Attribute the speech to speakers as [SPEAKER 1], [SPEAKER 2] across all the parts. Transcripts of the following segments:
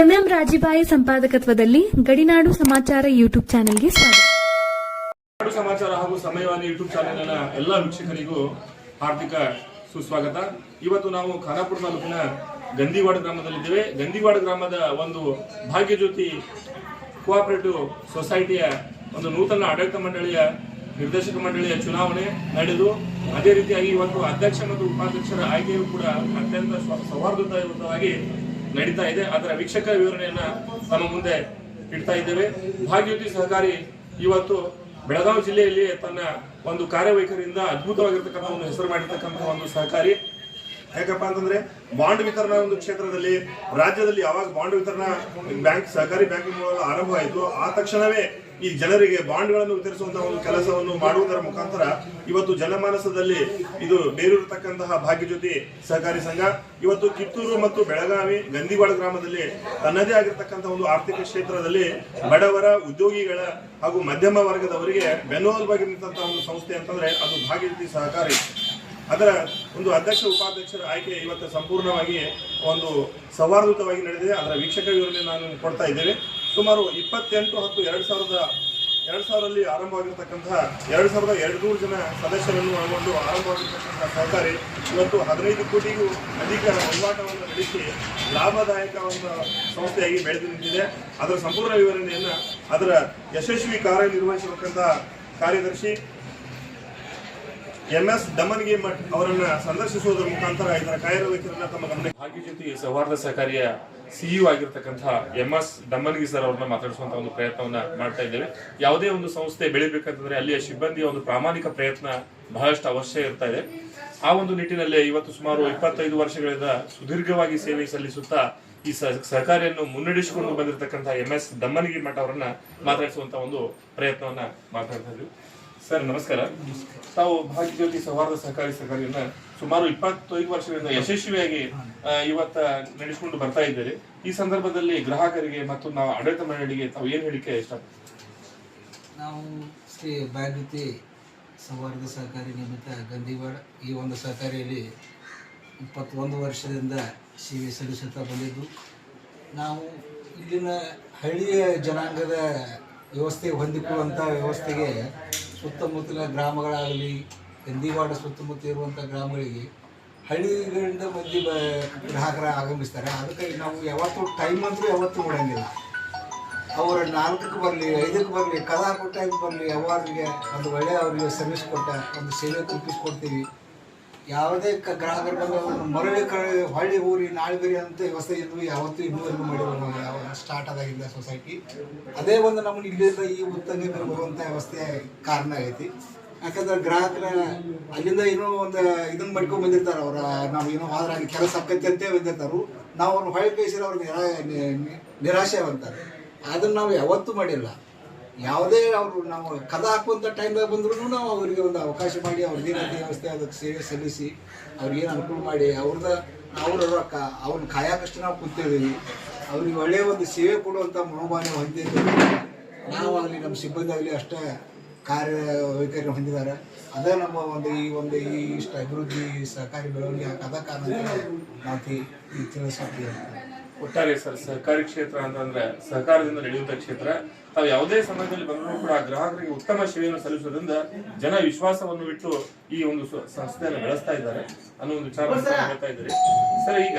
[SPEAKER 1] MM ರಾಜಿಬಾಯಿ ಸಂಪಾದಕತ್ವದಲ್ಲಿ ಗಡಿನಾಡು ಸಮಾಚಾರ YouTube ಚಾನೆಲ್ಗೆ ಸ್ವಾಗತ.
[SPEAKER 2] ಗಡಿನಾಡು ಸಮಾಚಾರ ಹಾಗೂ ಸಮಯವಾಣಿ ಯೂಟ್ಯೂಬ್ ಚಾನೆಲ್ನ ಎಲ್ಲ ವೀಕ್ಷಕರಿಗೂ ಹಾರ್ದಿಕ ಸುಸ್ವಾಗತ. ಇವತ್ತು ನಾವು ಖಾನಾಪುರ ತಾಲೂಕಿನ ಗಂದಿವಾಡ ಗ್ರಾಮದಲ್ಲಿದ್ದೇವೆ. ಗಂದಿವಾಡ ಗ್ರಾಮದ ಒಂದು ಭಾಗ್ಯಜ್ಯೋತಿ ಕೋಆಪರೇಟಿವ್ ಸೊಸೈಟಿಯ ಒಂದು ನೂತನ ಆಡಳಿತ ಮಂಡಳಿಯ ನಿರ್ದೇಶಕ ಮಂಡಳಿಯ ಚುನಾವಣೆ ನಡೆದು, ಅದೇ ರೀತಿಯಾಗಿ ಇವತ್ತು ಅಧ್ಯಕ್ಷ ಮತ್ತು ಉಪಾಧ್ಯಕ್ಷರ ಆಯ್ಕೆಯು ಕೂಡ ಅತ್ಯಂತ ಸೌಹಾರ್ದಯುತವಾಗಿ ನಡೀತಾ ಇದೆ. ಅದರ ವೀಕ್ಷಕ ವಿವರಣೆಯನ್ನ ನಮ್ಮ ಮುಂದೆ ಇಡ್ತಾ ಇದ್ದೇವೆ. ಭಾಗ್ಯೋತಿ ಸಹಕಾರಿ ಇವತ್ತು ಬೆಳಗಾವಿ ಜಿಲ್ಲೆಯಲ್ಲಿ ತನ್ನ ಒಂದು ಕಾರ್ಯವೈಖರಿಯಿಂದ ಅದ್ಭುತವಾಗಿರ್ತಕ್ಕಂಥ ಒಂದು ಹೆಸರು ಮಾಡಿರ್ತಕ್ಕಂಥ ಒಂದು ಸಹಕಾರಿ. ಯಾಕಪ್ಪ ಅಂತಂದ್ರೆ ಬಾಂಡ್ ವಿತರಣಾ ಒಂದು ಕ್ಷೇತ್ರದಲ್ಲಿ ರಾಜ್ಯದಲ್ಲಿ ಯಾವಾಗ ಬಾಂಡ್ ವಿತರಣಾ ಬ್ಯಾಂಕ್, ಸಹಕಾರಿ ಬ್ಯಾಂಕಿಂಗ್ ಆರಂಭ ಆಯಿತು ಆ ತಕ್ಷಣವೇ ಈ ಜನರಿಗೆ ಬಾಂಡ್ಗಳನ್ನು ವಿತರಿಸುವಂತಹ ಒಂದು ಕೆಲಸವನ್ನು ಮಾಡುವುದರ ಮುಖಾಂತರ ಇವತ್ತು ಜನಮಾನಸದಲ್ಲಿ ಇದು ಬೇರೂರತಕ್ಕಂತಹ ಭಾಗ್ಯಜ್ಯೋತಿ ಸಹಕಾರಿ ಸಂಘ, ಇವತ್ತು ಕಿತ್ತೂರು ಮತ್ತು ಬೆಳಗಾವಿ ಗಂದಿವಾಡ ಗ್ರಾಮದಲ್ಲಿ ತನ್ನದೇ ಆಗಿರ್ತಕ್ಕಂತಹ ಒಂದು ಆರ್ಥಿಕ ಕ್ಷೇತ್ರದಲ್ಲಿ ಬಡವರ ಉದ್ಯೋಗಿಗಳ ಹಾಗೂ ಮಧ್ಯಮ ವರ್ಗದವರಿಗೆ ಬೆನ್ನೆಲುಬಾಗಿ ನಿಂತಹ ಒಂದು ಸಂಸ್ಥೆ ಅಂತಂದ್ರೆ ಅದು ಭಾಗ್ಯಜ್ಯೋತಿ ಸಹಕಾರಿ. ಅದರ ಒಂದು ಅಧ್ಯಕ್ಷ ಉಪಾಧ್ಯಕ್ಷರ ಆಯ್ಕೆ ಇವತ್ತು ಸಂಪೂರ್ಣವಾಗಿ ಒಂದು ಸೌಹಾರ್ದಯುತವಾಗಿ ನಡೆದಿದೆ. ಅದರ ವೀಕ್ಷಕ ವಿವರಣೆ ನಾನು ಕೊಡ್ತಾ ಇದ್ದೇವೆ ಸುಮಾರು ಇಪ್ಪತ್ತೆಂಟು ಹತ್ತು ಎರಡು ಸಾವಿರದ, ಎರಡು ಸಾವಿರದಲ್ಲಿ ಆರಂಭವಾಗಿರ್ತಕ್ಕಂತಹ ಎರಡು ಸಾವಿರದ ಎರಡು ನೂರು ಜನ ಸದಸ್ಯರನ್ನು ಒಳಗೊಂಡು ಆರಂಭವಾಗಿರ್ತಕ್ಕಂತಹ ಸಹಕಾರಿ ಇವತ್ತು ಹದಿನೈದು ಕೋಟಿಗೂ ಅಧಿಕ ವಹಿವಾಟವನ್ನು ನಡೆಸಿ ಲಾಭದಾಯಕ ಒಂದು ಸಂಸ್ಥೆಯಾಗಿ ಬೆಳೆದು ನಿಂತಿದೆ. ಅದರ ಸಂಪೂರ್ಣ ವಿವರಣೆಯನ್ನು ಅದರ ಯಶಸ್ವಿ ಕಾರ್ಯನಿರ್ವಹಿಸಿರತಕ್ಕಂತಹ ಕಾರ್ಯದರ್ಶಿ ಎಂ ಎಸ್ ದಮನ್ಗೆ ಮಠ್ ಅವರನ್ನ ಸಂದರ್ಶಿಸುವುದರ ಮುಖಾಂತರ ಇದರ ಕಾರ್ಯವೈಖರಿಯನ್ನು ತಮ್ಮ ಗಮನ ಜೊತೆ ಸೌಹಾರ್ದ ಸಹಕಾರಿಯ ಸಿಇಒ ಆಗಿರ್ತಕ್ಕಂತಹ ಎಂ ಎಸ್ ದಮ್ಮನಗಿ ಸರ್ ಅವ್ರನ್ನ ಮಾತಾಡಿಸುವಂತ ಒಂದು ಪ್ರಯತ್ನವನ್ನ ಮಾಡ್ತಾ ಇದ್ದೇವೆ. ಯಾವುದೇ ಒಂದು ಸಂಸ್ಥೆ ಬೆಳಿಬೇಕಂತಂದ್ರೆ ಅಲ್ಲಿಯ ಸಿಬ್ಬಂದಿಯ ಒಂದು ಪ್ರಾಮಾಣಿಕ ಪ್ರಯತ್ನ ಬಹಳಷ್ಟು ಅವಶ್ಯ ಇರ್ತಾ ಇದೆ. ಆ ಒಂದು ನಿಟ್ಟಿನಲ್ಲಿ ಇವತ್ತು ಸುಮಾರು ಇಪ್ಪತ್ತೈದು ವರ್ಷಗಳಿಂದ ಸುದೀರ್ಘವಾಗಿ ಸೇವೆ ಸಲ್ಲಿಸುತ್ತಾ ಈ ಸಹ- ಸಹಕಾರಿಯನ್ನು ಮುನ್ನಡೆಸಿಕೊಂಡು ಬಂದಿರತಕ್ಕಂತಹ ಎಂ ಎಸ್ ದಮ್ಮನಗಿ ಮಠ ಅವರನ್ನ ಮಾತಾಡಿಸುವಂತ ಒಂದು ಪ್ರಯತ್ನವನ್ನ ಮಾತಾಡ್ತಾ ಇದ್ವಿ ಸರ್, ನಮಸ್ಕಾರ. ತಾವು ಭಾಗ್ಯಜ್ಯೋತಿ ಸೌಹಾರ್ದ ಸಹಕಾರಿ ಸಹಕಾರಿಯನ್ನ ಸುಮಾರು ಇಪ್ಪತ್ತೈದು ವರ್ಷಗಳಿಂದ ಯಶಸ್ವಿಯಾಗಿ ಇವತ್ತ ನಡೆಸಿಕೊಂಡು ಬರ್ತಾ ಇದ್ದೀರಿ. ಈ ಸಂದರ್ಭದಲ್ಲಿ ಗ್ರಾಹಕರಿಗೆ ಮತ್ತು ನಾವು ಆಡಳಿತ ಮಂಡಳಿಗೆ ತಾವು ಏನ್ ಹೇಳಿಕೆ ಇಷ್ಟ?
[SPEAKER 3] ನಾವು ಶ್ರೀ ಭಾಗ್ಯತಿ ಸೌಹಾರ್ದ ಸಹಕಾರಿ ನಿಮಿತ್ತ ಗಂಧಿವಾಡ ಈ ಒಂದು ಸಹಕಾರಿಯಲ್ಲಿ ಇಪ್ಪತ್ತೊಂದು ವರ್ಷದಿಂದ ಸೇವೆ ಸಲ್ಲಿಸುತ್ತಾ ಬಂದಿದ್ದು. ನಾವು ಇಲ್ಲಿನ ಹಳ್ಳಿಯ ಜನಾಂಗದ ವ್ಯವಸ್ಥೆ ಹೊಂದಿಕೊಳ್ಳುವಂಥ ವ್ಯವಸ್ಥೆಗೆ ಸುತ್ತಮುತ್ತಲಿನ ಗ್ರಾಮಗಳಾಗಲಿ ಗಂದಿವಾಡ ಸುತ್ತಮುತ್ತ ಇರುವಂಥ ಗ್ರಾಮಗಳಿಗೆ ಹಳ್ಳಿಗಳಿಂದ ಮಂದಿ ಬ, ಗ್ರಾಹಕರ ಆಗಮಿಸ್ತಾರೆ. ಅದಕ್ಕೆ ನಾವು ಯಾವತ್ತೂ ಟೈಮ್ ಅಂತೂ ಯಾವತ್ತೂ ನೋಡಂಗಿಲ್ಲ. ಅವರ ನಾಲ್ಕಕ್ಕೆ ಬರಲಿ, ಐದಕ್ಕೆ ಬರಲಿ ಕಲಾ ಕೊಟ್ಟಾಗ ಬರಲಿ ಯಾವಾಗಲಿಗೆ ಒಂದು ಒಳ್ಳೆಯ ಅವರಿಗೆ ಸರ್ವಿಸ್ ಕೊಟ್ಟ, ಒಂದು ಸೇವೆ ಕಲ್ಪಿಸ್ಕೊಡ್ತೀವಿ. ಯಾವುದೇ ಕ, ಗ್ರಾಹಕರು ಮರಳಿ ಕಳೆ ಹೊಳ್ಳಿ ಊರಿ ನಾಳೆ ಬೇರೆ ಅಂತ ವ್ಯವಸ್ಥೆ ಇದ್ವಿ ಯಾವತ್ತೂ ಇನ್ನೂವರೆಗೂ ಮಾಡಿರೋ ಸ್ಟಾರ್ಟ್ ಆದಾಗಿಂದ ಸೊಸೈಟಿ ಅದೇ ಒಂದು ನಮ್ಗೆ ಇಲ್ಲಿಂದ ಈ ಉತ್ತಂಗ ಬರುವಂಥ ವ್ಯವಸ್ಥೆ ಕಾರಣ ಆಗೈತಿ. ಯಾಕಂದ್ರೆ ಗ್ರಾಹಕರ ಅಲ್ಲಿಂದ ಏನೋ ಒಂದು ಇದನ್ನ ಮಾಡ್ಕೊಂಡ್ ಬಂದಿರ್ತಾರೆ ಅವ್ರ, ನಾವು ಏನೋ ಆದ್ರೆ ಅಲ್ಲಿ ಕೆಲಸ ಆಕೈತಿ ಅಂತೇ ಬಂದಿರ್ತಾರು. ನಾವು ಅವ್ರನ್ನ ಹೊಳೆ ಬೇಯಿಸಿದ್ರೆ ಅವ್ರಿಗೆ ನಿರಾಶೆ ಅಂತಾರೆ ಅದನ್ನ ನಾವು ಯಾವತ್ತೂ ಮಾಡಿಲ್ಲ. ಯಾವುದೇ ಅವರು ನಾವು ಕದ ಹಾಕುವಂಥ ಟೈಮ್ದಾಗ ಬಂದ್ರೂ ನಾವು ಅವರಿಗೆ ಒಂದು ಅವಕಾಶ ಮಾಡಿ ಅವ್ರದ್ದು ಏನೈತಿ ವ್ಯವಸ್ಥೆ ಅದಕ್ಕೆ ಸೇವೆ ಸಲ್ಲಿಸಿ, ಅವ್ರಿಗೆ ಏನು ಅನುಕೂಲ ಮಾಡಿ ಅವ್ರದ್ದು ಅವ್ರ ರೊಕ್ಕ ಅವ್ರನ್ನ ಕಾಯಕಷ್ಟು ನಾವು ಕೂತಿದ್ದೀವಿ. ಅವ್ರಿಗೆ ಒಳ್ಳೆಯ ಒಂದು ಸೇವೆ ಕೊಡುವಂಥ ಮನೋಭಾವನೆ ಹೊಂದಿದ್ದೀವಿ ನಾವಾಗಲಿ ನಮ್ಮ ಸಿಬ್ಬಂದಿ ಆಗಲಿ ಅಷ್ಟೇ ಕಾರ್ಯ ವೈಖರಿ ಹೊಂದಿದ್ದಾರೆ. ಅದೇ ನಮ್ಮ ಒಂದು ಈ ಒಂದು ಈ ಇಷ್ಟು ಅಭಿವೃದ್ಧಿ ಸಹಕಾರಿ ಬೆಳವಣಿಗೆ ಅದ ಕಾರಣ ಮಾತಿ ನಾವು ಈ ತಿಳಿಸ್ತೀವಿ ಅಂತ.
[SPEAKER 2] ಒಟ್ಟಾರೆ ಸರ್ ಸಹಕಾರಿ ಕ್ಷೇತ್ರ ಅಂತಂದ್ರೆ ಸಹಕಾರದಿಂದ ನಡೆಯುವಂತ ಕ್ಷೇತ್ರ. ತಾವು ಯಾವುದೇ ಸಮಯದಲ್ಲಿ ಬಂದರೂ ಕೂಡ ಗ್ರಾಹಕರಿಗೆ ಉತ್ತಮ ಸೇವೆಯನ್ನು ಸಲ್ಲಿಸುವುದರಿಂದ ಜನ ವಿಶ್ವಾಸವನ್ನು ಬಿಟ್ಟು ಈ ಒಂದು ಸಂಸ್ಥೆಯನ್ನು ಬೆಳೆಸ್ತಾ ಇದ್ದಾರೆ ಅನ್ನೋ ಒಂದು ವಿಚಾರ ಹೇಳ್ತಾ ಇದ್ದಾರೆ. ಸರ್ ಈಗ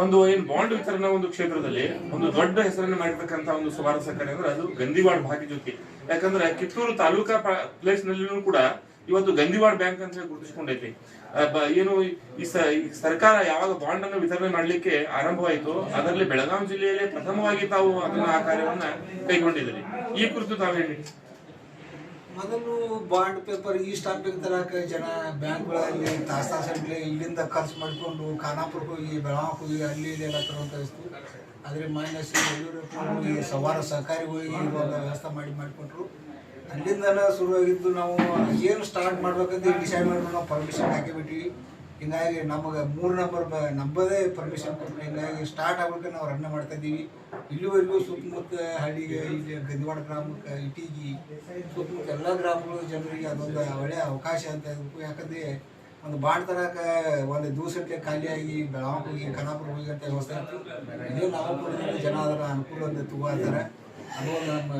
[SPEAKER 2] ಒಂದು ಏನ್ ಬಾಂಡ್ ವಿತರಣಾ ಒಂದು ಕ್ಷೇತ್ರದಲ್ಲಿ ಒಂದು ದೊಡ್ಡ ಹೆಸರನ್ನು ಮಾಡಿರ್ತಕ್ಕಂಥ ಒಂದು ಸುಮಾರು ಸಂಘಟನೆ ಅಂದ್ರೆ ಅದು ಗಂದಿವಾಡ ಭಾಗ್ಯಜ್ಯೋತಿ ಯಾಕಂದ್ರೆ ಕಿತ್ತೂರು ತಾಲೂಕಾ ಪ್ಲೇಸ್ ನಲ್ಲಿನೂ ಕೂಡ ಇವತ್ತು ಗಂದಿವಾಡ ಬ್ಯಾಂಕ್ ಅಂತ ಹೇಳಿ ಗುರುತಿಸ್ಕೊಂಡೈತಿ. ಏನು ಈ ಸರ್ಕಾರ ಯಾವಾಗ ಬಾಂಡ್ ಅನ್ನು ವಿತರಣೆ ಮಾಡ್ಲಿಕ್ಕೆ ಆರಂಭವಾಯಿತು ಅದರಲ್ಲಿ ಬೆಳಗಾವಿ ಜಿಲ್ಲೆಯಲ್ಲಿ ಪ್ರಥಮವಾಗಿ ತಾವು ಅದನ್ನ ಆ ಕಾರ್ಯವನ್ನ ಕೈಗೊಂಡಿದ್ದೀರಿ. ಈ ಕುರಿತು ತಾವು ಹೇಳಿ
[SPEAKER 3] ಮೊದಲು ಬಾಂಡ್ ಪೇಪರ್, ಈ ಸ್ಟಾಂಪ್ ತರಕ ಜನ ಬ್ಯಾಂಕ್ಗಳಲ್ಲಿ ತಾಸ ತಾಸಲ್ಲಿ ಇಲ್ಲಿಂದ ಖರ್ಚು ಮಾಡಿಕೊಂಡು ಖಾನಾಪುರಕ್ಕೆ ಹೋಗಿ ಬೆಳಗಾವಿ ಹೋಗಿ, ಅಲ್ಲಿ ಇಲ್ಲಿ ಎಲ್ಲ ತರುವಂಥ ಇಸ್ತು ಆದರೆ ಮೈನಸ್ ಹೋಗಿ ಸವಾರ ಸಹಕಾರಿ ಹೋಗಿ ಒಂದು ವ್ಯವಸ್ಥೆ ಮಾಡಿ ಮಾಡಿಕೊಟ್ರು. ಅಲ್ಲಿಂದನೇ ಶುರುವಾಗಿದ್ದು ನಾವು ಏನು ಸ್ಟಾರ್ಟ್ ಮಾಡ್ಬೇಕಂತ ಡಿಸೈಡ್ ಮಾಡಿ ನಾವು ಪರ್ಮಿಷನ್ ಹಾಕಿಬಿಟ್ವಿ. ಹಿಂಗಾಗಿ ನಮಗೆ ಮೂರು ನಂಬರ್ ಬ ನಂಬದೇ ಪರ್ಮಿಷನ್ ಕೊಟ್ಟರು ಹಿಂಗಾಗಿ ಸ್ಟಾರ್ಟ್ ಆಗ್ಬೇಕು ನಾವು ರನ್ನ ಮಾಡ್ತಾ ಇದ್ದೀವಿ. ಇಲ್ಲಿವರೆಗೂ ಸುತ್ತಮುತ್ತ ಹಳ್ಳಿಗೆ, ಇಲ್ಲಿ ಗದ್ವಾಡ ಗ್ರಾಮಕ್ಕೆ, ಇಟೀಗಿ, ಸುತ್ತಮುತ್ತ ಎಲ್ಲ ಗ್ರಾಮಗಳು ಜನರಿಗೆ ಅದೊಂದು ಒಳ್ಳೆಯ ಅವಕಾಶ ಅಂತ ಯಾಕಂದರೆ ಒಂದು ಬಾಂಡ್ ತರಕ ಒಂದು ದಿವಸಕ್ಕೆ ಖಾಲಿಯಾಗಿ ಬೆಳಗಾವಿ ಹೋಗಿ, ಖಾನಾಪುರ ಹೋಗಿ ಅಂತ ವ್ಯವಸ್ಥೆ ನಾವು ಜನ ಅದರ ಅನುಕೂಲ ಅಂತ ತಗೋತಾರೆ ಅದು ಒಂದು ನಮ್ಮ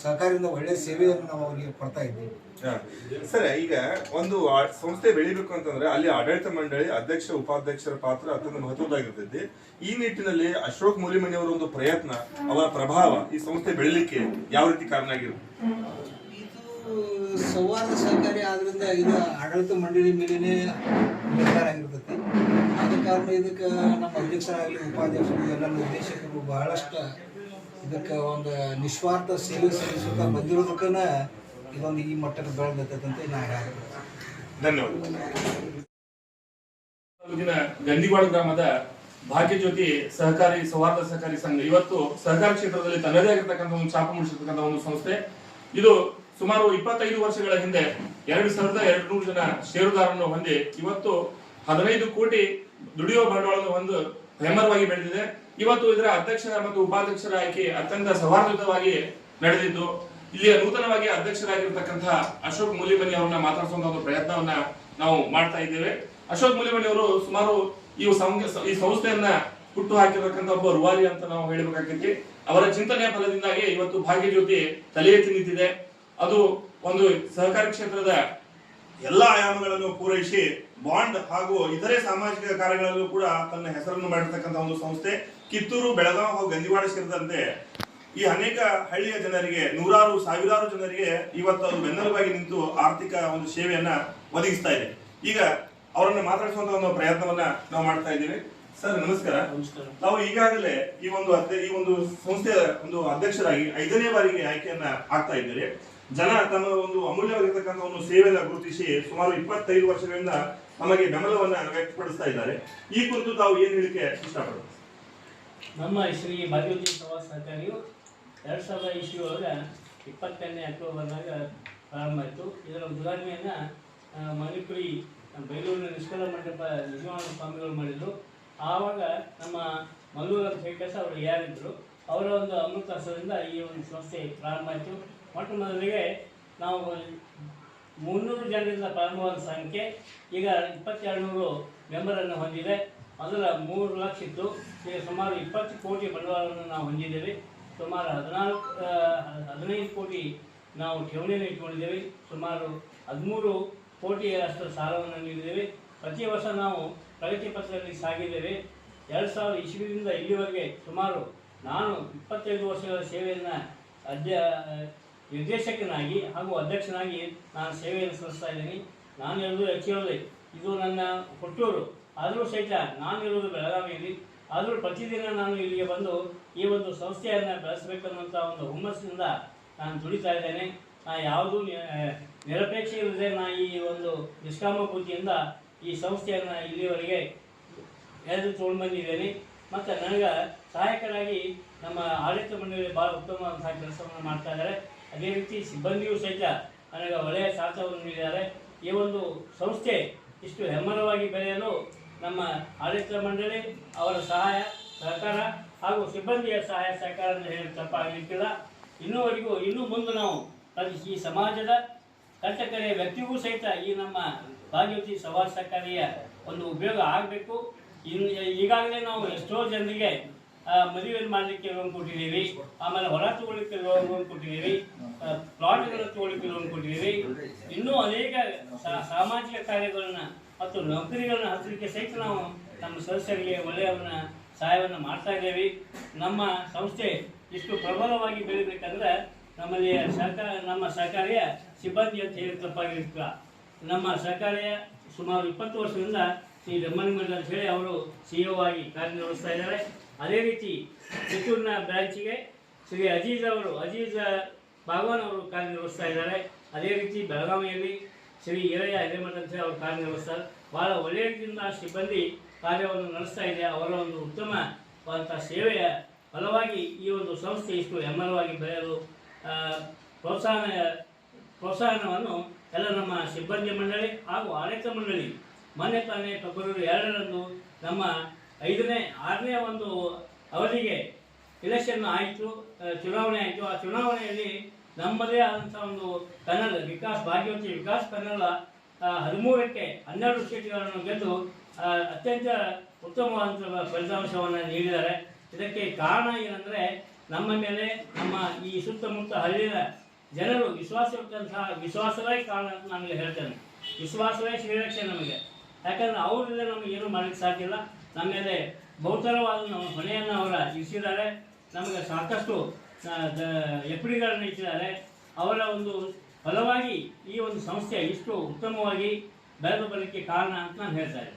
[SPEAKER 3] ಸಹಕಾರದಿಂದ ಒಳ್ಳೆಯ ಸೇವೆಯನ್ನು ನಾವು ಅವರಿಗೆ ಕೊಡ್ತಾ ಇದ್ದೀವಿ.
[SPEAKER 4] ಸರ್ ಈಗ ಒಂದು ಆ- ಸಂಸ್ಥೆ ಬೆಳಿಬೇಕು ಅಂತಂದ್ರೆ ಅಲ್ಲಿ ಆಡಳಿತ ಮಂಡಳಿ ಅಧ್ಯಕ್ಷ ಉಪಾಧ್ಯಕ್ಷರ ಪಾತ್ರ ಅತ್ಯಂತ ಮಹತ್ವದಾಗಿರ್ತೈತಿ ಈ ನಿಟ್ಟಿನಲ್ಲಿ ಅಶೋಕ್ ಮೂಲಿಮನಿ ಅವರ ಒಂದು ಪ್ರಯತ್ನ ಅವರ ಪ್ರಭಾವ ಈ ಸಂಸ್ಥೆ ಬೆಳಿಲಿಕ್ಕೆ ಯಾವ ರೀತಿ ಕಾರಣ ಆಗಿರುತ್ತೆ?
[SPEAKER 3] ಇದು ಸಂವಾದ ಸಹಕಾರಿ ಆದ್ರಿಂದ ಇದು ಆಡಳಿತ ಮಂಡಳಿ ಮೇಲೇನೆ ನಿರ್ಧಾರ ಆಗಿರ್ತೈತಿ. ಆದ ಕಾರಣ ಇದಕ್ಕೆ ನಮ್ಮ ಅಧ್ಯಕ್ಷರಾಗಲಿ ಉಪಾಧ್ಯಕ್ಷರು ಎಲ್ಲ ನಿರ್ದೇಶಕರು ಬಹಳಷ್ಟು ಇದಕ್ಕೆ ಒಂದು ನಿಸ್ವಾರ್ಥ ಸೇವೆ ಸಲ್ಲಿಸುತ್ತಾ ಬಂದಿರೋದಕ್ಕನ ಇದೊಂದು ಈ ಮಟ್ಟದ ಬೆಳೆದೈತೆ ಅಂತ ನಾ
[SPEAKER 4] ಧನ್ಯವಾದ
[SPEAKER 2] ತಾಲೂಕಿನ ಗಂದಿವಾಡ ಗ್ರಾಮದ ಭಾಗ್ಯಜ್ಯೋತಿ ಸಹಕಾರಿ, ಸೌಹಾರ್ದ ಸಹಕಾರಿ ಸಂಘ. ಇವತ್ತು ಸಹಕಾರಿ ಕ್ಷೇತ್ರದಲ್ಲಿ ತನ್ನದೇ ಆಗಿರ್ತಕ್ಕಂಥ ಒಂದು ಛಾಪು ಮೂಡಿಸಿರ್ತಕ್ಕಂಥ ಒಂದು ಸಂಸ್ಥೆ. ಇದು ಸುಮಾರು ಇಪ್ಪತ್ತೈದು ವರ್ಷಗಳ ಹಿಂದೆ ಎರಡು ಸಾವಿರದ ಎರಡು ನೂರು ಜನ ಷೇರುದಾರರನ್ನು ಹೊಂದಿ ಇವತ್ತು ಹದಿನೈದು ಕೋಟಿ ದುಡಿಯುವ ಬಂಡವಾಳವನ್ನು ಒಂದು ಹೆಮ್ಮರವಾಗಿ ಬೆಳೆದಿದೆ. ಇವತ್ತು ಇದರ ಅಧ್ಯಕ್ಷರ ಮತ್ತು ಉಪಾಧ್ಯಕ್ಷರ ಆಯ್ಕೆ ಅತ್ಯಂತ ಸೌಹಾರ್ದಯುತವಾಗಿ ನಡೆದಿದ್ದು, ಇಲ್ಲಿಯ ನೂತನವಾಗಿ ಅಧ್ಯಕ್ಷರಾಗಿರ್ತಕ್ಕಂತಹ ಅಶೋಕ್ ಮೂಲಿಮನಿ ಅವರನ್ನ ಮಾತಾಡಿಸುವಂತ ಒಂದು ಪ್ರಯತ್ನವನ್ನ ನಾವು ಮಾಡ್ತಾ ಇದ್ದೇವೆ. ಅಶೋಕ್ ಮೂಲಿಮನಿ ಅವರು ಸುಮಾರು ಈ ಈ ಸಂಸ್ಥೆಯನ್ನ ಹುಟ್ಟು ಹಾಕಿರ್ತಕ್ಕಂಥ ಒಬ್ಬ ರುವಾರಿ ಅಂತ ನಾವು ಹೇಳಬೇಕಾಗ್ತೈತಿ. ಅವರ ಚಿಂತನೆಯ ಫಲದಿಂದಾಗಿ ಇವತ್ತು ಭಾಗ್ಯಜ್ಯೋತಿ ತಲೆ ಎತ್ತಿ ನಿಂತಿದೆ. ಅದು ಒಂದು ಸಹಕಾರಿ ಕ್ಷೇತ್ರದ ಎಲ್ಲಾ ಆಯಾಮಗಳನ್ನು ಪೂರೈಸಿ ಬಾಂಡ್ ಹಾಗೂ ಇತರೆ ಸಾಮಾಜಿಕ ಕಾರ್ಯಗಳಲ್ಲೂ ಕೂಡ ತನ್ನ ಹೆಸರನ್ನು ಮಾಡಿರ್ತಕ್ಕಂಥ ಒಂದು ಸಂಸ್ಥೆ ಕಿತ್ತೂರು ಬೆಳಗಾವಿ ಹಾಗೂ ಗಂಜಿವಾಡ ಸೇರಿದಂತೆ ಈ ಅನೇಕ ಹಳ್ಳಿಯ ಜನರಿಗೆ ನೂರಾರು ಸಾವಿರಾರು ಜನರಿಗೆ ಇವತ್ತು ಅದು ಬೆನ್ನೆಲುಬಾಗಿ ನಿಂತು ಆರ್ಥಿಕ ಒಂದು ಸೇವೆಯನ್ನ ಒದಗಿಸ್ತಾ ಇದೆ. ಈಗ ಅವರನ್ನು ಮಾತಾಡಿಸುವಂತ ಒಂದು ಪ್ರಯತ್ನವನ್ನ ನಾವು ಮಾಡ್ತಾ ಇದ್ದೀವಿ. ಸರ್ ನಮಸ್ಕಾರ. ನಾವು ಈಗಾಗಲೇ ಈ ಒಂದು ಈ ಒಂದು ಸಂಸ್ಥೆಯ ಒಂದು ಅಧ್ಯಕ್ಷರಾಗಿ ಐದನೇ ಬಾರಿಗೆ ಆಯ್ಕೆಯನ್ನ ಆಗ್ತಾ ಇದ್ದೀರಿ ಜನ ತಮ್ಮ ಒಂದು ಅಮೂಲ್ಯವಾಗಿರ್ತಕ್ಕಂಥ ಒಂದು ಸೇವೆಯನ್ನು ಗುರುತಿಸಿ ಸುಮಾರು ಇಪ್ಪತ್ತೈದು ವರ್ಷಗಳಿಂದ ನಮಗೆ ಬೆಂಬಲವನ್ನ ವ್ಯಕ್ತಪಡಿಸ್ತಾ ಇದ್ದಾರೆ. ಈ ಕುರಿತು ತಾವು ಏನು ಹೇಳಿಕೆ ಇಷ್ಟಪಡ್ತೀವಿ
[SPEAKER 5] ನಮ್ಮ ಶ್ರೀ ಭಾಗ್ಯವತಿ ಪ್ರವಾಸ ಸಹಕಾರಿಯು ಎರಡು ಸಾವಿರದ ಇಪ್ಪತ್ತನೇ ಇಪ್ಪತ್ತೆರಡನೇ ಅಕ್ಟೋಬರ್ನಾಗ ಪ್ರಾರಂಭ ಆಯಿತು. ಇದರ ಉದ್ಘಾಟನೆಯನ್ನು ಮಣಿಪುರಿ, ಬೆಂಗಳೂರಿನ ನಿಷ್ಕಲ ಮಂಟಪ ನಿಜವಾದ ಸ್ವಾಮಿಗಳು ಮಾಡಿದರು. ಆವಾಗ ನಮ್ಮ ಮಂಗಳೂರ ಶೇಖರ್ ಅವರು ಯಾರಿದ್ದರು ಅವರ ಒಂದು ಅಮೃತ ಈ ಒಂದು ಸಂಸ್ಥೆ ಪ್ರಾರಂಭ ಆಯಿತು. ಮೊಟ್ಟ ಮೊದಲಿಗೆ ನಾವು ಮುನ್ನೂರು ಜನರಿಂದ ಪ್ರಾರಂಭವಾದ ಸಂಖ್ಯೆ, ಈಗ ಇಪ್ಪತ್ತೆರಡು ನೂರು ಮೆಂಬರನ್ನು ಹೊಂದಿದೆ. ಅದರ ಮೂರು ಲಕ್ಷ ಇತ್ತು. ಈಗ ಸುಮಾರು ಇಪ್ಪತ್ತು ಕೋಟಿ ಬಂಡವಾಳವನ್ನು ನಾವು ಹೊಂದಿದ್ದೇವೆ. ಸುಮಾರು ಹದಿನಾಲ್ಕು ಹದಿನೈದು ಕೋಟಿ ನಾವು ಠೇವಣಿಯನ್ನು ಇಟ್ಕೊಂಡಿದ್ದೇವೆ. ಸುಮಾರು ಹದಿಮೂರು ಕೋಟಿಯಷ್ಟು ಸಾಲವನ್ನು ನೀಡಿದ್ದೇವೆ. ಪ್ರತಿ ವರ್ಷ ನಾವು ಪ್ರಗತಿ ಪತ್ರದಲ್ಲಿ ಸಾಗಿದ್ದೇವೆ. ಎರಡು ಸಾವಿರ ಇಸ್ವಿಯಿಂದ ಇಲ್ಲಿವರೆಗೆ ಸುಮಾರು ನಾನು ಇಪ್ಪತ್ತೈದು ವರ್ಷಗಳ ಸೇವೆಯನ್ನು ಅಧ್ಯ ನಿರ್ದೇಶಕನಾಗಿ ಹಾಗೂ ಅಧ್ಯಕ್ಷನಾಗಿ ನಾನು ಸೇವೆಯನ್ನು ಸಲ್ಲಿಸ್ತಾ ಇದ್ದೀನಿ. ನಾನು ಹೇಳೋದು ಹೆಚ್ಚಿರೋದೆ ಇದು ನನ್ನ ಹುಟ್ಟೂರು. ಆದರೂ ಸಹಿತ ನಾನು ಇರೋದು ಬೆಳಗಾವಿಯಲ್ಲಿ. ಆದರೂ ಪ್ರತಿದಿನ ನಾನು ಇಲ್ಲಿಗೆ ಬಂದು ಈ ಒಂದು ಸಂಸ್ಥೆಯನ್ನು ಬೆಳೆಸಬೇಕನ್ನುವಂಥ ಒಂದು ಹುಮ್ಮಸ್ಸಿನಿಂದ ನಾನು ದುಡಿತಾ ಇದ್ದೇನೆ. ನಾನು ಯಾವುದೂ ನಿರಪೇಕ್ಷೆ ಇಲ್ಲದೆ ನಾ ಈ ಒಂದು ನಿಷ್ಕಾಮಭೂತಿಯಿಂದ ಈ ಸಂಸ್ಥೆಯನ್ನು ಇಲ್ಲಿವರೆಗೆ ಎಳೆದು ತೊಗೊಂಡು ಬಂದಿದ್ದೇನೆ ಮತ್ತು ನನಗೆ ಸಹಾಯಕರಾಗಿ ನಮ್ಮ ಆಡಳಿತ ಮಂಡಳಿ ಭಾಳ ಉತ್ತಮವಾದಂತಹ ಕೆಲಸವನ್ನು ಮಾಡ್ತಾ ಇದ್ದಾರೆ. ಅದೇ ರೀತಿ ಸಿಬ್ಬಂದಿಯೂ ಸಹಿತ ನನಗೆ ಒಳ್ಳೆಯ ಸಾಥವನ್ನು ನೀಡಿದ್ದಾರೆ ಈ ಒಂದು ಸಂಸ್ಥೆ ಇಷ್ಟು ಹೆಮ್ಮರವಾಗಿ ಬೆಳೆಯಲು ನಮ್ಮ ಆಡಳಿತ ಮಂಡಳಿ, ಅವರ ಸಹಾಯ, ಸಹಕಾರ ಹಾಗೂ ಸಿಬ್ಬಂದಿಯ ಸಹಾಯ ಸಹಕಾರ ಹೇಳಿ ತಪ್ಪಾಗಲಿಕ್ಕಿಲ್ಲ. ಇನ್ನೂವರೆಗೂ, ಇನ್ನೂ ಮುಂದೆ ನಾವು ಈ ಸಮಾಜದ ಕಟ್ಟಕಡೆಯ ವ್ಯಕ್ತಿಗೂ ಸಹಿತ ಈ ನಮ್ಮ ಭಾಗ್ಯವತಿ ಸಮಾಜ ಸಹಕಾರಿಯ ಒಂದು ಉಪಯೋಗ ಆಗಬೇಕು. ಇನ್ನು ಈಗಾಗಲೇ ನಾವು ಎಷ್ಟೋ ಜನರಿಗೆ ಮದುವೆ ಮಾಡಲಿಕ್ಕೆ ಲೋನ್ ಕೊಟ್ಟಿದ್ದೀವಿ. ಆಮೇಲೆ ಹೊರ ತಗೊಳ್ಳಿಕ್ಕೆ ಲೋನ್ ಲೋನ್ ಕೊಟ್ಟಿದ್ದೀವಿ ಪ್ಲಾಟ್ಗಳು ತಗೊಳ್ಳಿಕ್ಕೆ ಲೋನ್ ಕೊಟ್ಟಿದ್ದೀವಿ. ಇನ್ನೂ ಅನೇಕ ಸಾಮಾಜಿಕ ಕಾರ್ಯಗಳನ್ನ ಮತ್ತು ನೌಕರಿಗಳನ್ನ ಹಚ್ಚಲಿಕ್ಕೆ ಸಹಿತ ನಾವು ನಮ್ಮ ಸದಸ್ಯರಿಗೆ ಒಳ್ಳೆಯವನ್ನ ಸಹಾಯವನ್ನು ಮಾಡ್ತಾ ಇದ್ದೇವೆ. ನಮ್ಮ ಸಂಸ್ಥೆ ಇಷ್ಟು ಪ್ರಬಲವಾಗಿ ಬೆಳಿಬೇಕಂದ್ರೆ ನಮ್ಮಲ್ಲಿ ಸರ್ಕಾರ, ನಮ್ಮ ಸಹಕಾರಿಯ ಸಿಬ್ಬಂದಿ ಅಂತ ಹೇಳಿ ತಪ್ಪಾಗಿರ್ತಿಲ್ಲ ನಮ್ಮ ಸಹಕಾರಿಯ ಸುಮಾರು ಇಪ್ಪತ್ತು ವರ್ಷದಿಂದ ಶ್ರೀ ರಮಣಿಮಂಡ್ ಅಂತ ಹೇಳಿ ಅವರು ಸಿ ಆಗಿ ಕಾರ್ಯನಿರ್ವಹಿಸ್ತಾ ಇದ್ದಾರೆ. ಅದೇ ರೀತಿ ಚಿತ್ತೂರಿನ ಬ್ರಾಂಚಿಗೆ ಶ್ರೀ ಅಜೀಜ್ ಅವರು, ಅಜೀಜ್ ಭಾಗವಾನ್ ಅವರು ಕಾರ್ಯನಿರ್ವಹಿಸ್ತಾ ಇದ್ದಾರೆ. ಅದೇ ರೀತಿ ಬೆಳಗಾವಿಯಲ್ಲಿ ಶ್ರೀ ಈರಯ್ಯ ಹಿರೇಮಠ ಅವರು ಕಾರ್ಯನಿರ್ವಹಿಸ್ತಾರೆ. ಬಹಳ ಒಳ್ಳೆಯ ರೀತಿಯಿಂದ ಸಿಬ್ಬಂದಿ ಕಾರ್ಯವನ್ನು ನಡೆಸ್ತಾ ಇದೆ. ಅವರ ಒಂದು ಉತ್ತಮವಾದಂಥ ಸೇವೆಯ ಫಲವಾಗಿ ಈ ಒಂದು ಸಂಸ್ಥೆ ಇಷ್ಟು ಹೆಮ್ಮರವಾಗಿ ಬೆಳೆಯಲು ಪ್ರೋತ್ಸಾಹ ಪ್ರೋತ್ಸಾಹನ, ಪ್ರೋತ್ಸಾಹನವನ್ನು ಎಲ್ಲ ನಮ್ಮ ಸಿಬ್ಬಂದಿ ಮಂಡಳಿ ಹಾಗೂ ಆಡಳಿತ ಮಂಡಳಿ, ಮೊನ್ನೆ ತಾನೇ ಫೆಬ್ರವರಿ ಎರಡರಂದು ನಮ್ಮ ಐದನೇ, ಆರನೇ ಒಂದು ಅವಧಿಗೆ ಇಲೆಕ್ಷನ್ ಆಯಿತು ಚುನಾವಣೆ ಆಯಿತು. ಆ ಚುನಾವಣೆಯಲ್ಲಿ ನಮ್ಮದೇ ಆದಂಥ ಒಂದು ಕನ್ನಡ ವಿಕಾಸ್, ಭಾಗ್ಯವತಿ ವಿಕಾಸ್ ಕನ್ನಡ ಹದಿಮೂರಕ್ಕೆ ಹನ್ನೆರಡು ಸೀಟ್ಗಳನ್ನು ಗೆದ್ದು ಅತ್ಯಂತ ಉತ್ತಮವಾದಂಥ ಫಲಿತಾಂಶವನ್ನು ನೀಡಿದ್ದಾರೆ. ಇದಕ್ಕೆ ಕಾರಣ ಏನಂದರೆ, ನಮ್ಮ ಮೇಲೆ, ನಮ್ಮ ಈ ಸುತ್ತಮುತ್ತ ಹಳ್ಳಿಯ ಜನರು ವಿಶ್ವಾಸವಿಟ್ಟಂತಹ ವಿಶ್ವಾಸವೇ ಕಾರಣ ಅಂತ ನಾನು ಹೇಳ್ತೇನೆ. ವಿಶ್ವಾಸವೇ ಶ್ರೀರಕ್ಷೆ ನಮಗೆ. ಯಾಕಂದರೆ ಅವರಿಂದ ನಮಗೆ ಏನು ಮಾಡಲಿಕ್ಕೆ ಸಾಧ್ಯ ಇಲ್ಲ. ನಮ್ಮ ಮೇಲೆ ಬಹುತರವಾದ ಹೊಣೆಯನ್ನು ಅವರ ಇರಿಸಿದ್ದಾರೆ. ನಮಗೆ ಸಾಕಷ್ಟು ಎಪ್ಪಡಿಗಳನ್ನು ಇಟ್ಟಿದ್ದಾರೆ. ಅವರ ಒಂದು ಫಲವಾಗಿ ಈ ಒಂದು ಸಂಸ್ಥೆ ಇಷ್ಟು ಉತ್ತಮವಾಗಿ ಬೆಳೆದು ಬರಲಿಕ್ಕೆ ಕಾರಣ ಅಂತ ನಾನು ಹೇಳ್ತಾ ಇದ್ದೀನಿ.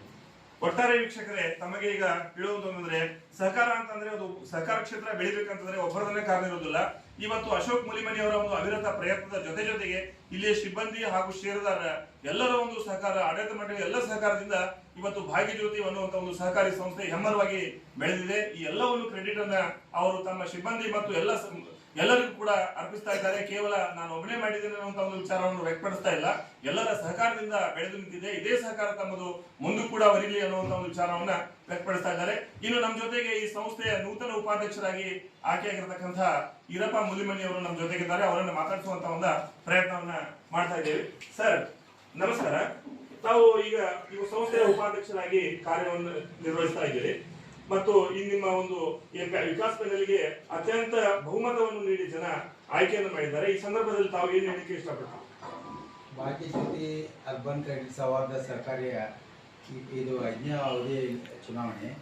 [SPEAKER 2] ಒಟ್ಟಾರೆ ವೀಕ್ಷಕರೇ, ತಮಗೆ ಈಗ ಹೇಳುವುದು ಅಂತಂದ್ರೆ ಸಹಕಾರ ಅಂತಂದ್ರೆ ಅದು ಸಹಕಾರ ಕ್ಷೇತ್ರ ಬೆಳಿಬೇಕಂತಂದ್ರೆ ಒಬ್ಬರದನ್ನೇ ಕಾರಣ ಇರೋದಿಲ್ಲ ಇವತ್ತು ಅಶೋಕ್ ಮುಲಿಮನಿ ಅವರ ಒಂದು ಅವಿರತ ಪ್ರಯತ್ನದ ಜೊತೆ ಜೊತೆಗೆ ಇಲ್ಲಿಯ ಸಿಬ್ಬಂದಿ ಹಾಗೂ ಷೇರುದಾರ ಎಲ್ಲರ ಒಂದು ಸಹಕಾರ, ಆಡಳಿತ ಮಂಡಳಿ ಎಲ್ಲ ಸಹಕಾರದಿಂದ ಇವತ್ತು ಭಾಗ್ಯಜ್ಯೋತಿ ಅನ್ನುವಂತ ಒಂದು ಸಹಕಾರಿ ಸಂಸ್ಥೆ ಹೆಮ್ಮರವಾಗಿ ಬೆಳೆದಿದೆ. ಈ ಎಲ್ಲವನ್ನು ಕ್ರೆಡಿಟ್ ಅನ್ನ ಅವರು ತಮ್ಮ ಸಿಬ್ಬಂದಿ ಮತ್ತು ಎಲ್ಲ ಎಲ್ಲರಿಗೂ ಕೂಡ ಅರ್ಪಿಸ್ತಾ ಇದ್ದಾರೆ. ಕೇವಲ ನಾನು ಒಬ್ಬನೇ ಮಾಡಿದ್ದೇನೆ ಅನ್ನುವಂತ ಒಂದು ವಿಚಾರವನ್ನು ವ್ಯಕ್ತಪಡಿಸ್ತಾ ಇಲ್ಲ. ಎಲ್ಲರ ಸಹಕಾರದಿಂದ ಬೆಳೆದು ನಿಂತಿದೆ. ಇದೇ ಸಹಕಾರ ತಮ್ಮದು ಮುಂದೂ ಕೂಡ ಬರೀಲಿ ಅನ್ನುವಂತ ಒಂದು ವಿಚಾರವನ್ನ ವ್ಯಕ್ತಪಡಿಸ್ತಾ ಇದ್ದಾರೆ. ಇನ್ನು ನಮ್ಮ ಜೊತೆಗೆ ಈ ಸಂಸ್ಥೆಯ ನೂತನ ಉಪಾಧ್ಯಕ್ಷರಾಗಿ ಆಯ್ಕೆಯಾಗಿರ್ತಕ್ಕಂಥ ಈರಪ್ಪ ಮುಲಿಮನಿ ಅವರು ನಮ್ಮ ಜೊತೆಗಿದ್ದಾರೆ, ಅವರನ್ನ ಮಾತಾಡಿಸುವಂತ ಒಂದು ಪ್ರಯತ್ನವನ್ನ ಮಾಡ್ತಾ ಇದ್ದೇವೆ. ಸರ್, ನಮಸ್ಕಾರ. ತಾವು ಈಗ ಸಂಸ್ಥೆಯ ಉಪಾಧ್ಯಕ್ಷರಾಗಿ ಕಾರ್ಯವನ್ನು ನಿರ್ವಹಿಸ್ತಾ ಇದ್ದೀರಿ. ಮತ್ತು ಈ ನಿಮ್ಮ ಒಂದು ವಿಕಾಸ ಪ್ಯಾನೆಲ್ಗೆ ಅತ್ಯಂತ ಬಹುಮತವನ್ನು ನೀಡಿ ಜನ ಆಯ್ಕೆಯನ್ನು ಮಾಡಿದ್ದಾರೆ. ಈ ಸಂದರ್ಭದಲ್ಲಿ ತಾವು ಏನು ಹೇಳಿಕೆ ಇಷ್ಟಪಡ್ತೀವಿ
[SPEAKER 6] ಭಾಗ್ಯಜ್ಯೋತಿ ಅರ್ಬನ್ ಕ್ರೆಡಿಟ್ ಸೌಹಾರ್ದ ಸರ್ಕಾರಿಯ ಇ- ಇದು ಐದನೇ ಅವಧಿ ಚುನಾವಣೆ.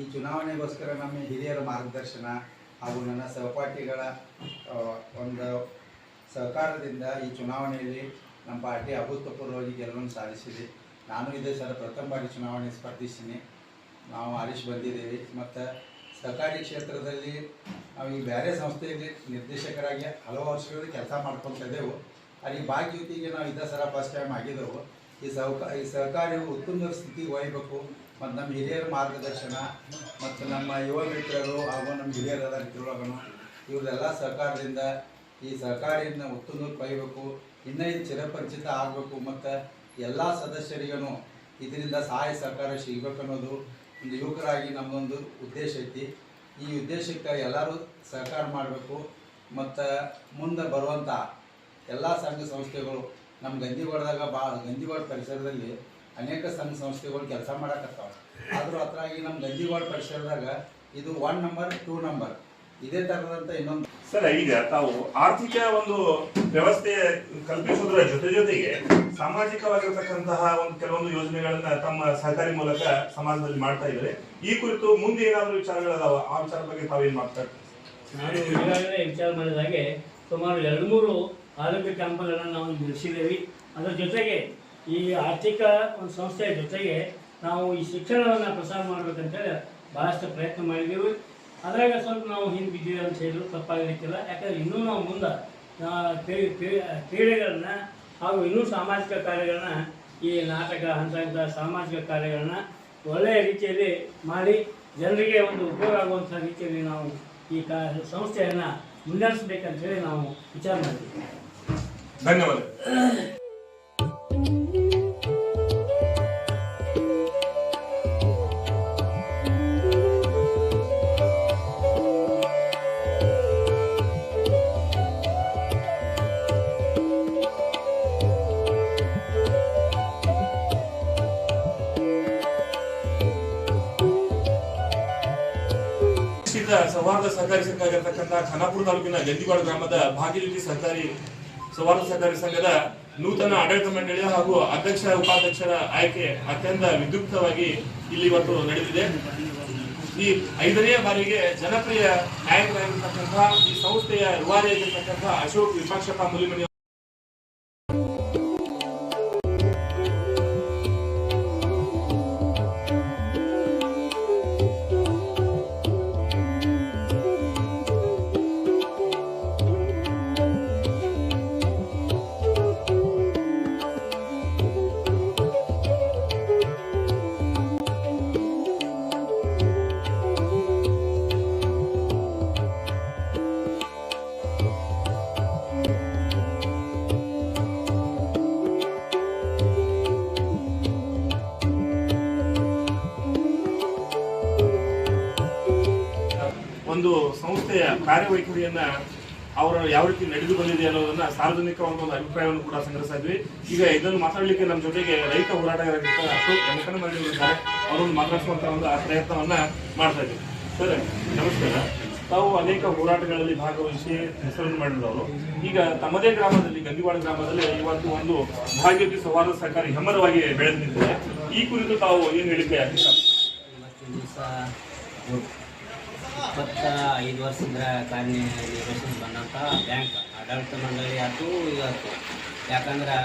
[SPEAKER 6] ಈ ಚುನಾವಣೆಗೋಸ್ಕರ ನಮ್ಮ ಹಿರಿಯರ ಮಾರ್ಗದರ್ಶನ ಹಾಗೂ ನನ್ನ ಸಹಪಾಠಿಗಳ ಒಂದು ಸಹಕಾರದಿಂದ ಈ ಚುನಾವಣೆಯಲ್ಲಿ ನಮ್ಮ ಪಾರ್ಟಿ ಅಭೂತಪೂರ್ವವಾಗಿ ಗೆಲುವನ್ನು ಸಾಧಿಸಿದೆ. ನಾನು ಇದೇ ಸಲ ಪ್ರಥಮ ಬಾರಿ ಚುನಾವಣೆ ಸ್ಪರ್ಧಿಸಿನಿ ನಾವು ಆರಿಸಿ ಬಂದಿದ್ದೇವೆ. ಮತ್ತು ಸಹಕಾರಿ ಕ್ಷೇತ್ರದಲ್ಲಿ ನಾವು ಈ ಬೇರೆ ಸಂಸ್ಥೆಯಲ್ಲಿ ನಿರ್ದೇಶಕರಾಗಿ ಹಲವು ವರ್ಷಗಳಲ್ಲಿ ಕೆಲಸ ಮಾಡ್ಕೊತಾ ಇದ್ದೆವು. ಅಲ್ಲಿ ಭಾಗ್ಯತಿಗೆ ನಾವು ಇದೇ ಸಲ ಫಸ್ಟ್ ಟೈಮ್ ಆಗಿದ್ದೆವು. ಈ ಸಹಕ, ಈ ಸಹಕಾರಿಯು ಉತ್ತುಂಗ ಸ್ಥಿತಿಗೆ ಒಯ್ಯಬೇಕು ಮತ್ತು ನಮ್ಮ ಹಿರಿಯರ ಮಾರ್ಗದರ್ಶನ ಮತ್ತು ನಮ್ಮ ಯುವ ಮಿತ್ರರು ಹಾಗೂ ನಮ್ಮ ಹಿರಿಯರೆಲ್ಲ ಮಿತ್ರರೊಳಗನು ಇವರೆಲ್ಲ ಸರ್ಕಾರದಿಂದ ಈ ಸರ್ಕಾರದಿಂದ ಉತ್ತುಂಗಕ್ಕೆ ಪಡೆಯಬೇಕು, ಇನ್ನೂ ಚಿರಪರಿಚಿತ ಆಗಬೇಕು ಮತ್ತು ಎಲ್ಲ ಸದಸ್ಯರಿಗೂ ಇದರಿಂದ ಸಹಾಯ ಸರ್ಕಾರ ಸಿಗ್ಬೇಕು ಅನ್ನೋದು ಒಂದು ಯುವಕರಾಗಿ ನಮ್ಮದೊಂದು ಉದ್ದೇಶ ಐತಿ. ಈ ಉದ್ದೇಶಕ್ಕೆ ಎಲ್ಲರೂ ಸಹಕಾರ ಮಾಡಬೇಕು ಮತ್ತು ಮುಂದೆ ಬರುವಂಥ ಎಲ್ಲ ಸಂಘ ಸಂಸ್ಥೆಗಳು ನಮ್ಮ ಗಂದಿಗೋಡದಾಗ ಭಾಳ ಗಂದಿಗೋಡ ಪರಿಸರದಲ್ಲಿ ಅನೇಕ ಸಂಘ ಸಂಸ್ಥೆಗಳು ಕೆಲಸ ಮಾಡಕತ್ತಾವ. ಆದರೂ ಹತ್ರಾಗಿ ನಮ್ಮ ಗಂದಿಗೋಡ ಪರಿಸರದಾಗ ಇದು ಒನ್ ನಂಬರ್ ಟೂ ನಂಬರ್ ಇದೇ ತರದಂತ ಇನ್ನೊಂದು.
[SPEAKER 2] ಸರ್ ಈಗ ತಾವು ಆರ್ಥಿಕ ಒಂದು ವ್ಯವಸ್ಥೆ ಕಲ್ಪಿಸೋದ್ರ ಜೊತೆ ಜೊತೆಗೆ ಸಾಮಾಜಿಕವಾಗಿರ್ತಕ್ಕಂತಹ ಒಂದು ಕೆಲವೊಂದು ಯೋಜನೆಗಳನ್ನ ತಮ್ಮ ಸಹಕಾರಿ ಮೂಲಕ ಸಮಾಜದಲ್ಲಿ ಮಾಡ್ತಾ ಇದ್ದಾರೆ. ಈ ಕುರಿತು ಮುಂದೆ ಏನಾದರೂ ವಿಚಾರಗಳದಾವ? ಆ ವಿಚಾರ ಬಗ್ಗೆ ತಾವೇನ್ ಮಾಡ್ತಾ
[SPEAKER 5] ನಾನು ಈಗಾಗಲೇ ವಿಚಾರ ಮಾಡಿದಾಗೆ ಸುಮಾರು ಎರಡು ಮೂರು ಆರೋಗ್ಯ ಕ್ಯಾಂಪ್ಗಳನ್ನು ನಾವು ನಡೆಸಿದ್ದೇವೆ ಅದರ ಜೊತೆಗೆ ಈ ಆರ್ಥಿಕ ಒಂದು ಸಂಸ್ಥೆಯ ಜೊತೆಗೆ ನಾವು ಈ ಶಿಕ್ಷಣವನ್ನು ಪ್ರಸಾರ ಮಾಡ್ಬೇಕಂತೇಳಿ ಭಾಳಷ್ಟು ಪ್ರಯತ್ನ ಮಾಡಿದ್ದೀವಿ ಅದ್ರಾಗ ಸ್ವಲ್ಪ ನಾವು ಹಿಂದೆ ಬಿದ್ದೀವಿ ಅಂತ ಹೇಳಿದ್ರು, ತಪ್ಪಾಗಲಿಕ್ಕಿಲ್ಲ. ಯಾಕಂದ್ರೆ ಇನ್ನೂ ನಾವು ಮುಂದೆ ಕ್ರೀಡೆಗಳನ್ನ ಹಾಗೂ ಇನ್ನೂ ಸಾಮಾಜಿಕ ಕಾರ್ಯಗಳನ್ನ ಈ ನಾಟಕ ಅಂತ ಸಾಮಾಜಿಕ ಕಾರ್ಯಗಳನ್ನ ಒಳ್ಳೆಯ ರೀತಿಯಲ್ಲಿ ಮಾಡಿ ಜನರಿಗೆ ಒಂದು ಉಪಯೋಗ ಆಗುವಂಥ ರೀತಿಯಲ್ಲಿ ನಾವು ಈ ಕಾ, ಸಂಸ್ಥೆಯನ್ನು ಮುನ್ನಡೆಸಬೇಕಂತ ಹೇಳಿ ನಾವು ವಿಚಾರ ಮಾಡಿದ್ದೀವಿ
[SPEAKER 2] ಧನ್ಯವಾದ. ಸೌಹಾರ್ದ ಸಹಕಾರಿ ಸಂಘ ಆಗಿರ್ತಕ್ಕಂಥ ಖಾನಾಪುರ ತಾಲೂಕಿನ ಗಂದಿವಾಡ ಗ್ರಾಮದ ಭಾಗ್ಯಜ್ಯೋತಿ ಸಹಕಾರಿ ಸೌಹಾರ್ದ ಸಹಕಾರಿ ಸಂಘದ ನೂತನ ಆಡಳಿತ ಮಂಡಳಿ ಹಾಗೂ ಅಧ್ಯಕ್ಷ, ಉಪಾಧ್ಯಕ್ಷರ ಆಯ್ಕೆ ಅತ್ಯಂತ ವಿದ್ಯುಕ್ತವಾಗಿ ಇಲ್ಲಿ ಇವತ್ತು ನಡೆದಿದೆ. ಈ ಐದನೇ ಬಾರಿಗೆ ಜನಪ್ರಿಯ ನಾಯಕರಾಗಿರ್ತಕ್ಕಂಥ ಈ ಸಂಸ್ಥೆಯ ರೂವಾರಿಯಾಗಿರ್ತಕ್ಕಂಥ ಅಶೋಕ್ ವಿಪಕ್ಷಪ್ಪ ಮುಲಿಮನಿ ಕಾರ್ಯವೈಖರಿಯನ್ನ ಅವರು ಯಾವ ರೀತಿ ನಡೆದು ಬಂದಿದೆ ಅನ್ನೋದನ್ನ ಸಾರ್ವಜನಿಕ ಒಂದು ಅಭಿಪ್ರಾಯವನ್ನು ಕೂಡ ಸಂಗ್ರಹಿಸ್ತಾ ಇದ್ವಿ. ಈಗ ಇದನ್ನು ಮಾತಾಡಲಿಕ್ಕೆ ನಮ್ಮ ಜೊತೆಗೆ ರೈತ ಹೋರಾಟಗಾರರಾಗಿದ್ದ ಅಶೋಕ್ ಯಮಕನಮರಡಿ ಇದ್ದಾರೆ. ಅವರನ್ನು ಮಾತಾಡಿಸುವಂತ ಒಂದು ಆ ಪ್ರಯತ್ನವನ್ನ ಮಾಡ್ತಾ ಇದ್ವಿ. ಸರ್, ನಮಸ್ಕಾರ. ತಾವು ಅನೇಕ ಹೋರಾಟಗಳಲ್ಲಿ ಭಾಗವಹಿಸಿ ಹೆಸರನ್ನು ಮಾಡಿದವರು. ಈಗ ತಮ್ಮದೇ ಗ್ರಾಮದಲ್ಲಿ ಗಂದಿವಾಡ ಗ್ರಾಮದಲ್ಲಿ ಇವತ್ತು ಒಂದು ಭಾಗ್ಯತಿ ಸವಾರ ಸಹಕಾರಿ ಹೆಮ್ಮರವಾಗಿ ಬೆಳೆದಿದ್ದಾರೆ ಈ ಕುರಿತು ತಾವು ಏನು ಹೇಳಿಕೆ
[SPEAKER 7] ಆಗಿಲ್ಲ ಇಪ್ಪತ್ತ ಐದು ವರ್ಷದಿಂದ ಕಾರ್ಯನಿರ್ವಹಿಸಿ ಬಂದಂಥ ಬ್ಯಾಂಕ್ ಆಡಳಿತ ಮಂಡಳಿ ಆಯಿತು ಇವತ್ತು. ಯಾಕಂದ್ರೆ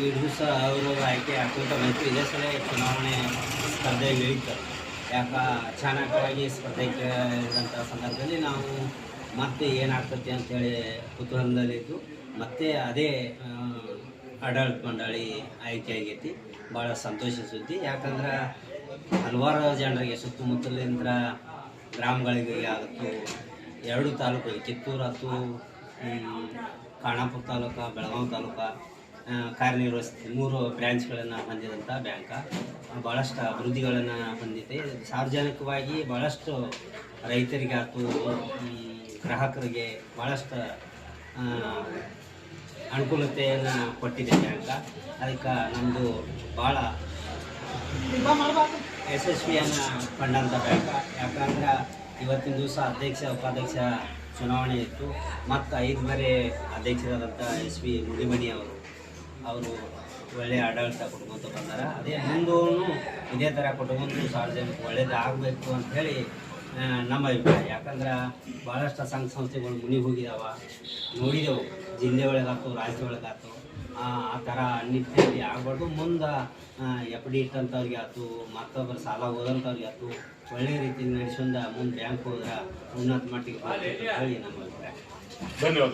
[SPEAKER 7] ಈ ದಿವಸ ಅವರು ಆಯ್ಕೆ ಆಗ್ತಿಂತ ಮೈತ್ರಿ ಇದೇ ಸಲ ಚುನಾವಣೆ ಸ್ಪರ್ಧೆಯಲ್ಲಿ ಇತ್ತು. ಯಾಕ ಅಚಾನಕವಾಗಿ ಸ್ಪರ್ಧೆಗೆ ಕೇಳಿದಂಥ ಸಂದರ್ಭದಲ್ಲಿ ನಾವು ಮತ್ತೆ ಏನಾಗ್ತೈತಿ ಅಂಥೇಳಿ ಕುತೂಹಲದಲ್ಲಿದ್ದು ಮತ್ತೆ ಅದೇ ಆಡಳಿತ ಮಂಡಳಿ ಆಯ್ಕೆ ಆಗೈತಿ. ಭಾಳ ಸಂತೋಷ ಸುದ್ದಿ. ಯಾಕಂದ್ರೆ ಹಲವಾರು ಜನರಿಗೆ ಸುತ್ತಮುತ್ತಲಿಂದ ಗ್ರಾಮಗಳಿಗೆ ಆಗುತ್ತು ಎರಡು ತಾಲೂಕು ಕಿತ್ತೂರು ಆಯ್ತು ಕಾಣಾಪುರ ತಾಲೂಕು, ಬೆಳಗಾವಿ ತಾಲೂಕು ಕಾರ್ಯನಿರ್ವಹಿಸ್ತಿ, ಮೂರು ಬ್ರ್ಯಾಂಚ್ಗಳನ್ನು ಹೊಂದಿದಂಥ ಬ್ಯಾಂಕ. ಭಾಳಷ್ಟು ಅಭಿವೃದ್ಧಿಗಳನ್ನು ಹೊಂದಿದೆ. ಸಾರ್ವಜನಿಕವಾಗಿ ಭಾಳಷ್ಟು ರೈತರಿಗೆ ಆಯ್ತು ಗ್ರಾಹಕರಿಗೆ ಭಾಳಷ್ಟು ಅನುಕೂಲತೆಯನ್ನು ಕೊಟ್ಟಿದೆ ಬ್ಯಾಂಕ. ಅದಕ್ಕೆ ನಮ್ಮದು ಭಾಳ ಯಶಸ್ವಿಯನ್ನು ಕಂಡಂಥ ಬ್ಯಾಂಕ್ ಯಾಕಂದ್ರೆ ಇವತ್ತಿನ ದಿವಸ ಅಧ್ಯಕ್ಷ, ಉಪಾಧ್ಯಕ್ಷ ಚುನಾವಣೆ ಇತ್ತು. ಮತ್ತು ಐದು ಬಾರಿ ಅಧ್ಯಕ್ಷರಾದಂಥ ಎಸ್ ಪಿ ಮುಡಿಮಣಿ ಅವರು ಅವರು ಒಳ್ಳೆಯ ಆಡಳಿತ ಕೊಟ್ಕೊಂತ ಬಂದಾರ. ಅದೇ ಮುಂದೂ ಇದೇ ಥರ ಕೊಟ್ಕೊಂಡು ಸಾರ್ವಜನಿಕ ಒಳ್ಳೇದು ಆಗಬೇಕು ಅಂಥೇಳಿ ನಮ್ಮ ಅಭಿಪ್ರಾಯ. ಯಾಕಂದ್ರೆ ಭಾಳಷ್ಟು ಸಂಘ ಸಂಸ್ಥೆಗಳು ಮುನಿ ಹೋಗಿದಾವ ನೋಡಿದೆವು. ಜಿಲ್ಲೆ ಒಳಗಾಯ್ತು ರಾಜ್ಯ ಒಳಗಾಯ್ತು ಆ ಥರ ನಿಟ್ಟಿನಲ್ಲಿ ಆಗ್ಬಾರ್ದು. ಮುಂದೆ ಎಫ್ ಡಿ ಇಟ್ಟಂಥವ್ರಿಗೆ ಆಯ್ತು ಮತ್ತೊಬ್ಬರು ಸಾಲ ಹೋದಂಥವ್ರಿಗೆ ಆಯ್ತು, ಒಳ್ಳೆ ರೀತಿ ನಡೆಸಿಂದ ಮುಂದೆ ಬ್ಯಾಂಕ್ ಹೋದ್ರೆ ಉನ್ನತ ಮಟ್ಟಿಗೆ ಹೇಳಿ ನಮ್ಮ ಅಭಿಪ್ರಾಯ.
[SPEAKER 2] ಧನ್ಯವಾದ